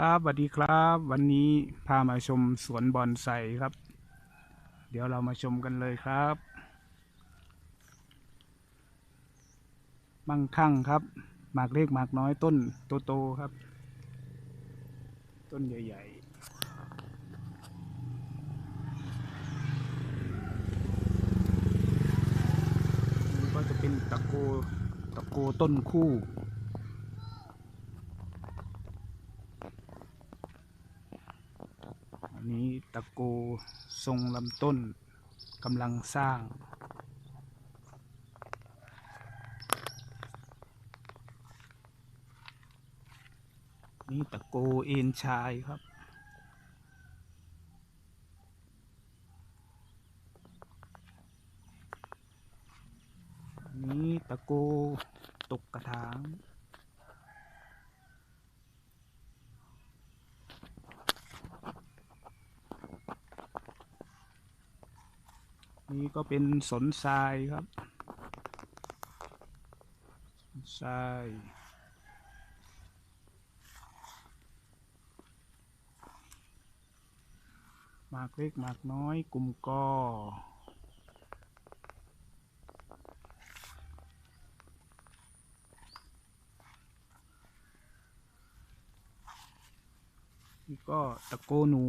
ครับสวัสดีครับ วันนี้พามาชมสวนบอนไซครับ เดี๋ยวเรามาชมกันเลยครับมั่งคั่งครับ หมากเล็กหมากน้อยต้นโตๆครับ ต้นใหญ่ ๆก็จะเป็นตะโกตะโกต้นคู่ นี้ตะโกทรงลำต้นกำลังสร้าง นี่ตะโกเอ็นชายครับนี่ตะโกตกกระถาง นี่ก็เป็นสนทรายครับทรายหมากเล็กหมากน้อยกลุ่มกอนี่ก็ตะโกหนู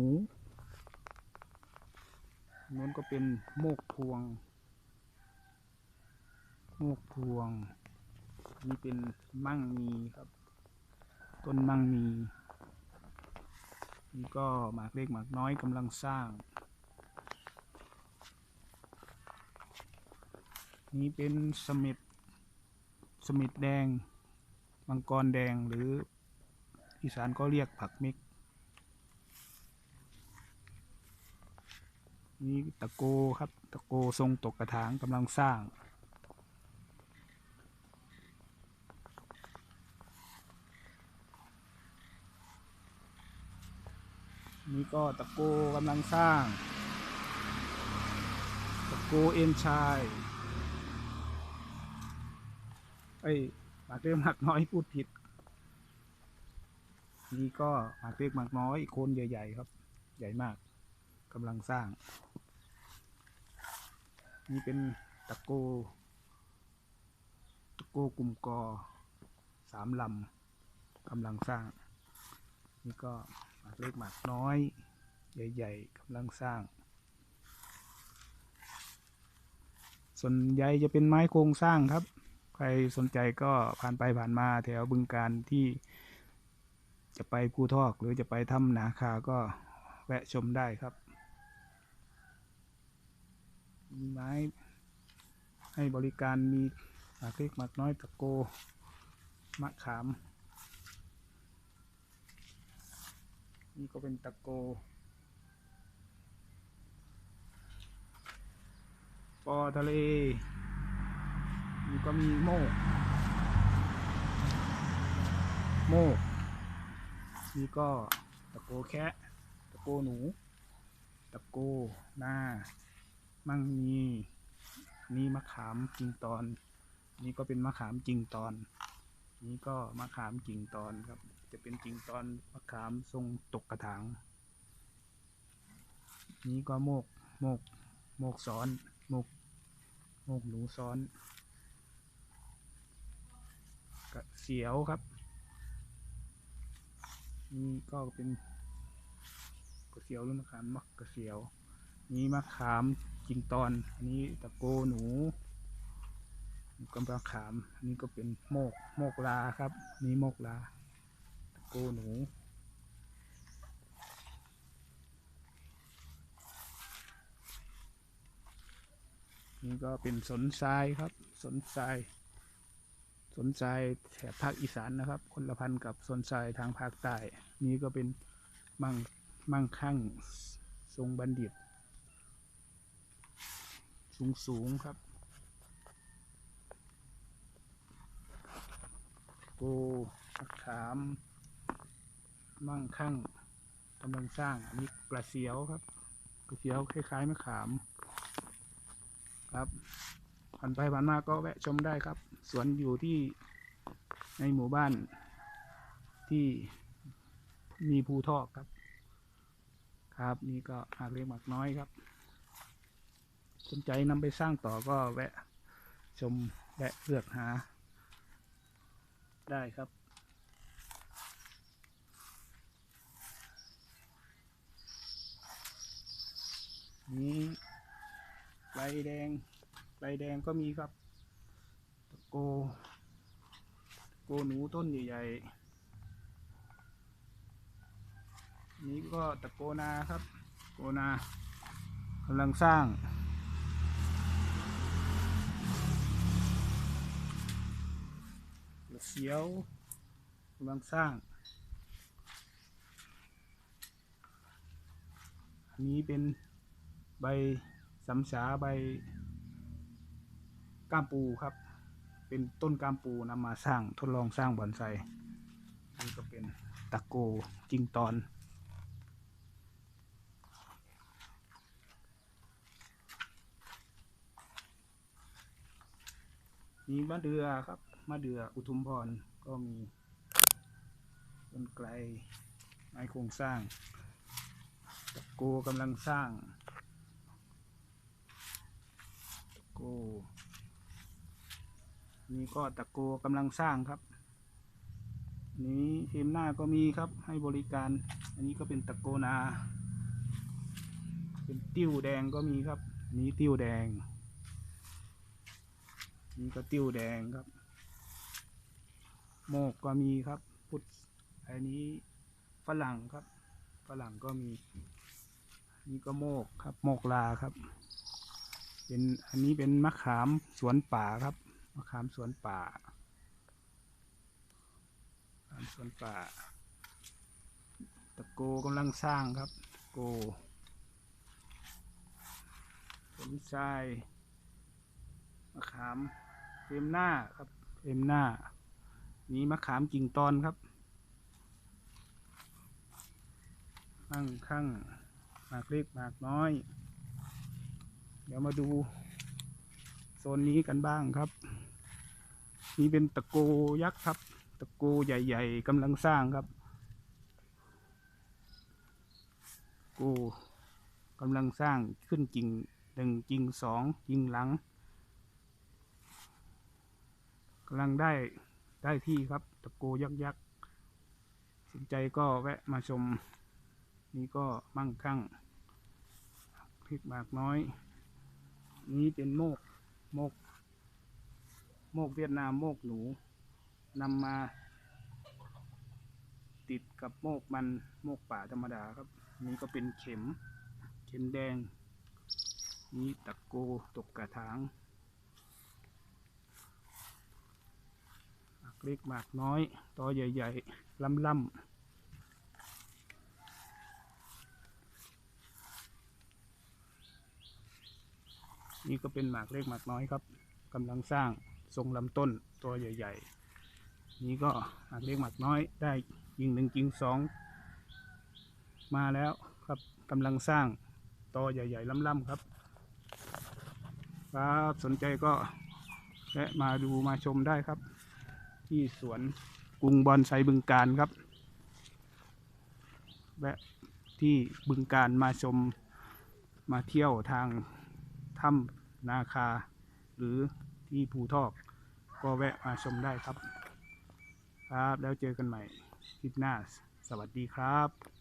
ก็เป็นโมกพวง โมกพวง นี่เป็นมั่งมีครับ ต้นมั่งมี นี่ก็หมากเล็กหมากน้อยกำลังสร้าง นี่เป็นสมิดสมิดแดง มังกรแดงหรืออีสานก็เรียกผักม็ก นี่ตะโกครับ ตะโกทรงตกกระถางกำลังสร้าง นี่ก็ตะโกกำลังสร้าง ตะโกเอ็นชายเอ้ยหมากเล็กหมากน้อยพูดผิด นี่ก็หมากเล็กหมากน้อยโคนใหญ่ๆครับ ใหญ่มาก กำลังสร้าง นี่เป็นตะโก ตะโกกลุ่มกอสามลำกำลังสร้าง นี่ก็หมากเล็กหมากน้อย ใหญ่ๆกำลังสร้าง ส่วนใหญ่จะเป็นไม้โครงสร้างครับ ใครสนใจก็ผ่านไปผ่านมาแถวบึงการที่จะไปภูทอกหรือจะไปถ้ำนาคาก็แวะชมได้ครับ มีไม้ ให้บริการมีหมากเล็กหมากน้อยตะโกมะขาม นี่ก็เป็นตะโกปอทะเลนี่ก็มีโมกโมกนี่ก็ตะโกแคะ ตะโกหนู ตะโกหน้า มั่งมีนี่มะขามกิ่งตอน นี่ก็เป็นมะขามกิ่งตอน นี่ก็มะขามกิ่งตอนครับ จะเป็นกิ่งตอนมะขามทรงตกกระถาง นี่ก็โมกโมกโมกซ้อนโมกโมกหนูซ้อนกระเสียวครับ นี่ก็เป็นกระเสียวหรือมะขามมะกระเสียว นี่มะขาม กิ่งตอน อันนี้ตะโกหนูกำลังขาม อันนี้ก็เป็นโมก โมกลาครับ นี่โมกลา ตะโกหนู นี่ก็เป็นสนทรายครับ สนทราย สนทรายแถบภาคอีสานนะครับ คนละพันกับสนทรายทางภาคใต้ นี่ก็เป็นมังมังคั่งทรงบัณฑิต สูงสูงครับ โกมะขาม มั่งคั่งกำลังสร้างอันนี้กระเสียวครับกระเสียวคล้ายๆมะขาม ครับผ่านไปผ่านมาก็แวะชมได้ครับ สวนอยู่ที่ในหมู่บ้านที่มีภูทอกครับ ครับนี่ก็หากเล็กหมากน้อยครับ สนใจนำไปสร้างต่อก็แวะชมแวะเลือกหา ได้ครับ นี้ไกลแดงไกลแดงก็มีครับตะโกตะโกหนูต้นใหญ่ๆ นี้ก็ตะโกนาครับ โกนากำลังสร้าง เสียวกำลังสร้าง อันนี้เป็นใบสำสาใบก้ามปูครับ เป็นต้นก้ามปูนำมาสร้างทดลองสร้างบอนไซนี่ก็เป็นตะโกจิงตอน มีมะเดือครับ มะเดืออุทุมพรก็มีต้นไกลไม้โครงสร้างตะโกกำลังสร้างตะโกนี่ก็ตะโกกำลังสร้างครับนี้เทมหน้าก็มีครับให้บริการ อันนี้ก็เป็นตะโกนา เป็นติ้วแดงก็มีครับ นี้ติ้วแดง นี่ก็ติ้วแดงครับ โมกก็มีครับ พุทธอันนี้ฝรั่งครับ ฝรั่งก็มี นี่ก็โมกครับ โมกลาครับ เป็นอันนี้เป็นมะขามสวนป่าครับ มะขามสวนป่าสวนป่า ตะโกกำลังสร้างครับ โกผลทรายมะขามเฟรมหน้าครับเฟรมหน้า นี้มะขามกิ่งตอนครับ ข้างข้างหมากเล็กหมากน้อย เดี๋ยวมาดู โซนนี้กันบ้างครับ นี่เป็นตะโกยักษ์ครับ ตะโกใหญ่ ๆกำลังสร้างครับ โกกำลังสร้างขึ้นกิ่งหนึ่งกิ่งสองกิ่งหลังกำลังได้ ได้ที่ครับ ตะโกยักยักษ์สนใจก็แวะมาชม นี่ก็มั่งคั่งพริกหมากน้อย นี่เป็นโมก โมก โมกเวียดนามโมกหนูนำมา ติดกับโมกมันโมกป่าธรรมดาครับ นี่ก็เป็นเข็ม เข็มแดง นี่ตะโกตกกระถาง หมาก เล็กหมากน้อยตอใหญ่ๆล่ำลำนี่ก็เป็นหมากเล็กหมากน้อยครับกำลังสร้างทรงลำต้นตัวใหญ่ ๆ นี่ก็หมากเล็กหมากน้อยได้ยิงหนึ่งยิงสองมาแล้วครับกำลังสร้างตอใหญ่ ๆล่ำๆครับ ครับสนใจก็แวะมาดูมาชมได้ครับ ที่สวนกรุงบอนไซบึงการครับแวะที่บึงการมาชมมาเที่ยวทางถ้ำนาคา หรือที่ภูทอก ก็แวะมาชมได้ครับ ครับแล้วเจอกันใหม่คลิปหน้า สวัสดีครับ